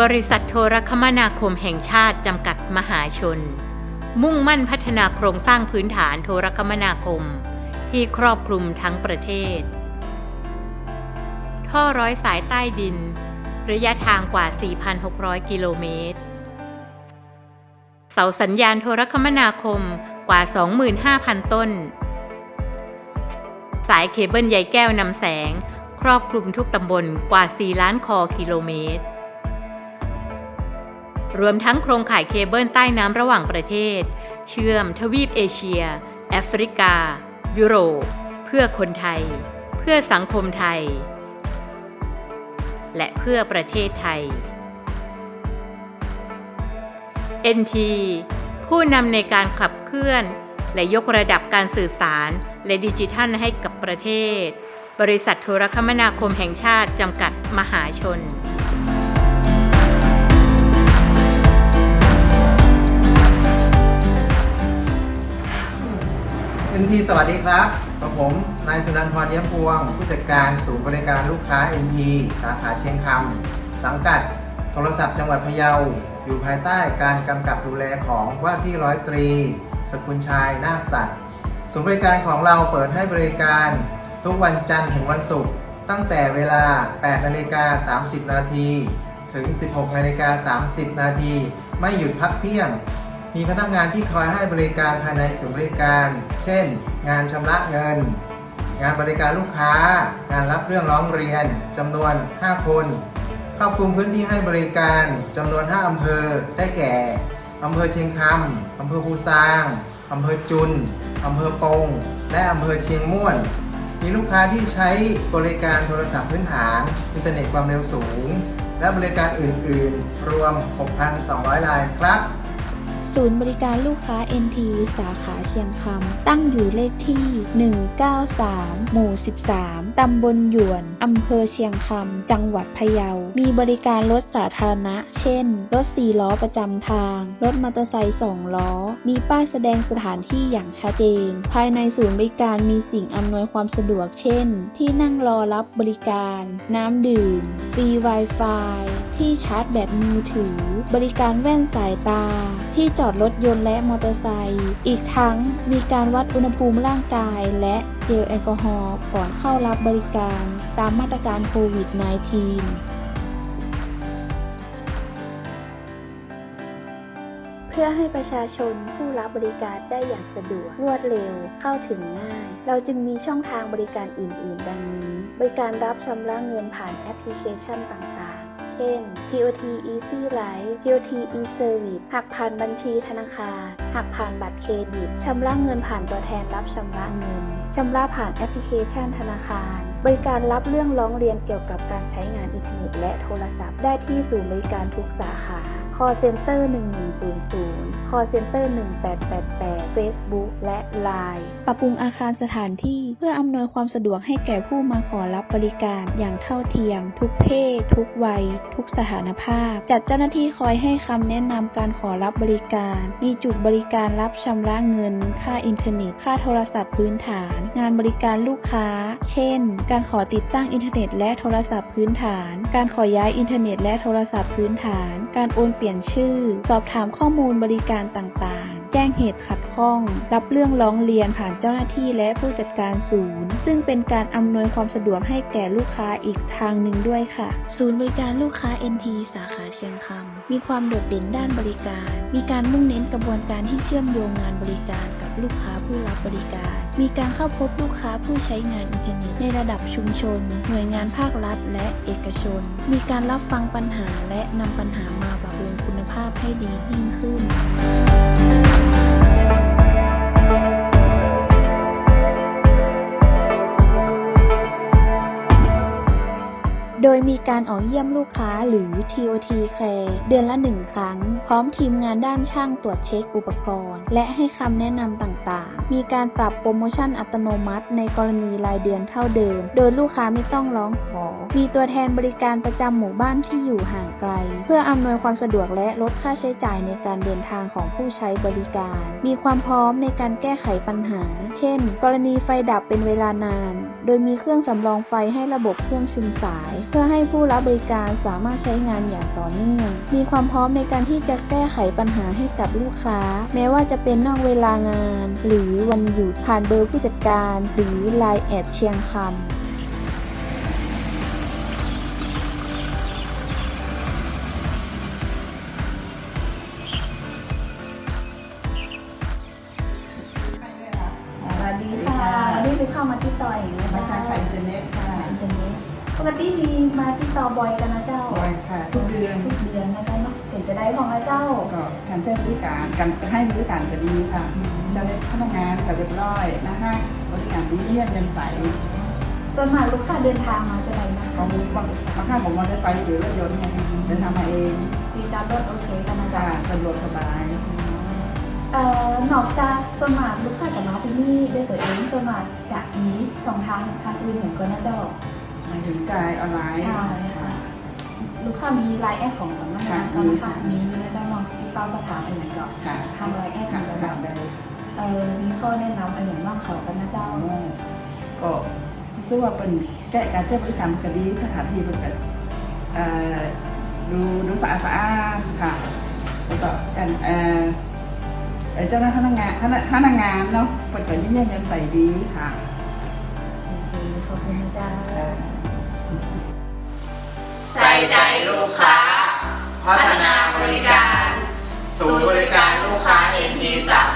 บริษัทโทรคมนาคมแห่งชาติจำกัดมหาชน มุ่งมั่นพัฒนาโครงสร้างพื้นฐานโทรคมนาคม ที่ครอบคลุมทั้งประเทศ ท่อร้อยสายใต้ดิน ระยะทางกว่า 4,600 กิโลเมตร เสาสัญญาณโทรคมนาคมกว่า 25,000 ต้น สายเคเบิลใยแก้วนำแสง ครอบคลุมทุกตำบลกว่า 4 ล้านคอกิโลเมตร รวมทั้งโครงข่ายเคเบิลใต้น้ำระหว่างประเทศ เชื่อมทวีปเอเชีย แอฟริกา ยุโรป เพื่อคนไทย เพื่อสังคมไทย และเพื่อประเทศไทย NT ผู้นำในการขับเคลื่อน และยกระดับการสื่อสารและดิจิทัลให้กับประเทศ บริษัทโทรคมนาคมแห่งชาติจำกัดมหาชน ทีสวัสดีครับกับผม นายสุนันทรเยี่ยมพวง ผู้จัดการศูนย์บริการลูกค้า NT สาขาเชียงคำสังกัด โทรศัพท์จังหวัดพะเยา อยู่ภายใต้การกำกับดูแลของว่าที่ร้อยตรี สกุลชัยนาคสัตว์ศูนย์บริการของเราเปิดให้บริการ ทุกวันจันทร์ถึงวันศุกร์ตั้งแต่เวลา 8 นาฬิกา 30 นาที ถึง 16 นาฬิกา 30 นาที ไม่หยุดพักเที่ยง มีพนักงานที่คอยให้บริการภายในศูนย์บริการ เช่น งานชำระเงิน งานบริการลูกค้า การรับเรื่องร้องเรียนจำนวน 5 คนครอบคลุมพื้นที่ให้บริการจำนวน 5 อำเภอ ได้แก่ อำเภอเชียงคำอำเภอภูซาง อำเภอจุน อำเภอปง และอำเภอเชียงม่วน มีลูกค้าที่ใช้บริการโทรศัพท์พื้นฐาน อินเทอร์เน็ตความเร็วสูง และบริการอื่น ๆ รวม 6,200 รายครับ ศูนย์บริการลูกค้า NT สาขาเชียงคำ ตั้งอยู่เลขที่ 193 หมู่ 13 ตำบลหยวน อำเภอเชียงคำ จังหวัดพะเยา มีบริการรถสาธารณะ เช่น รถ 4 ล้อประจำทาง รถมอเตอร์ไซค์ 2 ล้อ มีป้ายแสดงสถานที่อย่างชัดเจน ภายในศูนย์บริการมีสิ่งอำนวยความสะดวก เช่น ที่นั่งรอรับบริการ น้ำดื่มฟรี Wi-Fi ที่ชาร์จแบตมือถือ บริการแว่นสายตา ที่จอดรถยนต์และมอเตอร์ไซค์อีกทั้งมีการวัดอุณหภูมิร่างกาย และเจลแอลกอฮอล์ก่อนเข้ารับบริการตามมาตรการโควิด -19 เพื่อให้ประชาชนผู้รับบริการได้อย่างสะดวกรวดเร็วเข้าถึงง่าย เราจึงมีช่องทางบริการอื่น ๆ ดังนี้ บริการรับชำระเงินผ่านแอปพลิเคชันต่างๆ เช่น TOT Easy Life TOT eService หักผ่านบัญชีธนาคาร หักผ่านบัตรเครดิต ชำระเงินผ่านตัวแทนรับชำระเงิน ชำระผ่านแอปพลิเคชันธนาคาร บริการรับเรื่องร้องเรียนเกี่ยวกับการใช้งานอินเทอร์เน็ตและโทรศัพท์ได้ที่ศูนย์บริการทุกสาขา call center 1100 call center 1888 Facebook และ Line ปรับปรุงอาคารสถานที่เพื่ออำนวยความสะดวกให้แก่ผู้มาขอรับบริการอย่างเท่าเทียม ทุกเพศ ทุกวัย ทุกสถานภาพ จัดเจ้าหน้าที่คอยให้คำแนะนำการขอรับบริการ มีจุดบริการรับชำระเงิน ค่าอินเทอร์เน็ต ค่าโทรศัพท์พื้นฐาน งานบริการลูกค้า เช่น การขอติดตั้งอินเทอร์เน็ตและโทรศัพท์พื้นฐาน การขอย้ายอินเทอร์เน็ตและโทรศัพท์พื้นฐาน การโอนเปลี่ยนี่ยนชื่อ สอบถามข้อมูลบริการต่างๆ แจ้งเหตุขัดข้อง รับเรื่องร้องเรียนผ่านเจ้าหน้าที่และผู้จัดการศูนย์ ซึ่งเป็นการอำนวยความสะดวกให้แก่ลูกค้าอีกทางหนึ่งด้วยค่ะ ศูนย์บริการลูกค้า NT สาขาเชียงคำมีความโดดเด่นด้านบริการ มีการมุ่งเน้นกระบวนการที่เชื่อมโยงงานบริการกับลูกค้าผู้รับบริการ มีการเข้าพบลูกค้าผู้ใช้งานอินเทอร์เน็ตในระดับชุมชน หน่วยงานภาครัฐและเอกชน มีการรับฟังปัญหาและนำปัญหามา ปรุงคุณภาพให้ดียิ่งขึ้นโดยมีการออกเยี่ยมลูกค้าหรือ TOT Care เดือนละหนึ่งครั้ง พร้อมทีมงานด้านช่างตรวจเช็คอุปกรณ์ และให้คำแนะนำต่างๆ มีการปรับโปรโมชั่นอัตโนมัติในกรณีรายเดือนเท่าเดิม โดยลูกค้าไม่ต้องร้องขอ มีตัวแทนบริการประจำหมู่บ้านที่อยู่ห่างไกล เพื่ออำนวยความสะดวกและลดค่าใช้จ่ายในการเดินทางของผู้ใช้บริการ มีความพร้อมในการแก้ไขปัญหา เช่น กรณีไฟดับเป็นเวลานาน โดยมีเครื่องสำรองไฟให้ระบบเครื่องชุมสาย เพื่อให้ผู้รับบริการสามารถใช้งานอย่างต่อเนื่อง มีความพร้อมในการที่จะแก้ไขปัญหาให้กับลูกค้า แม้ว่าจะเป็นนอกเวลางาน หรือวันหยุดผ่านเบอร์ผู้จัดการ หรือ Line แอดเชียงคำ ค่ะวันนี้ไปเข้ามาที่ต่อยนะมาเจ้าใช้ไฟอินเทอร์เน็ตค่ะอินเทอร์เน็ตปกติมีมาที่ต่อบอยกันนะเจ้าบ่อยค่ะ ทุกเดือนทุกเดือนนะเจ้าเนาะเห็นจะได้ของนะเจ้าก็การใช้บริการการให้บริการก็ดีค่ะเจ้าพนักงานก็เรียบร้อยนะคะบริการดีเยี่ยมเย็นใสส่วนมากลูกค้าเดินทางมาจะไหนนะเขาบางบางครั้งผมมอเตอร์ไซค์หรือรถยนต์เนี่ยเดินทางมาเองตีจอดรถโอเคกันนะค่ะเจ้าสะดวกสบาย เอ่อนอกจากส่วนมากลูกค้าจะมาที่นี่ด้วยตัวเองส่วนมากจะมีสองทางทางอื่นเห็นก็นะเจ้าหมายถึงจ่ายออนไลน์ ใช่ค่ะลูกค้ามีไลน์แอดของสำนักงานก็นะคะมีอยู่นะเจ้าเนาะติดต่อสอบถามอะไรก็ค่ะทำไลน์แอดค่ะของเราค่ะได้เอ่อมีข้อแนะนำอะไรอย่างบ้างเขากันนะเจ้าก็รู้สึกว่าเป็นแก้การใช้บริการก็ดีสถานที่เป็นก็เอ่อดูดูสะอาดสะอาดค่ะแล้วก็กันเอ่อเอ่อ เจ้าหน้าที่พนักงานพนักพนักงานเนาะเปิดเผยยิ้มแย้มแจ่มใสดีค่ะโอเคขอบคุณนะเจ้าใส่ใจลูกค้า พัฒนาบริการ ศูนย์บริการลูกค้า NT สาขาเชียงคำสวัสดีค่ะ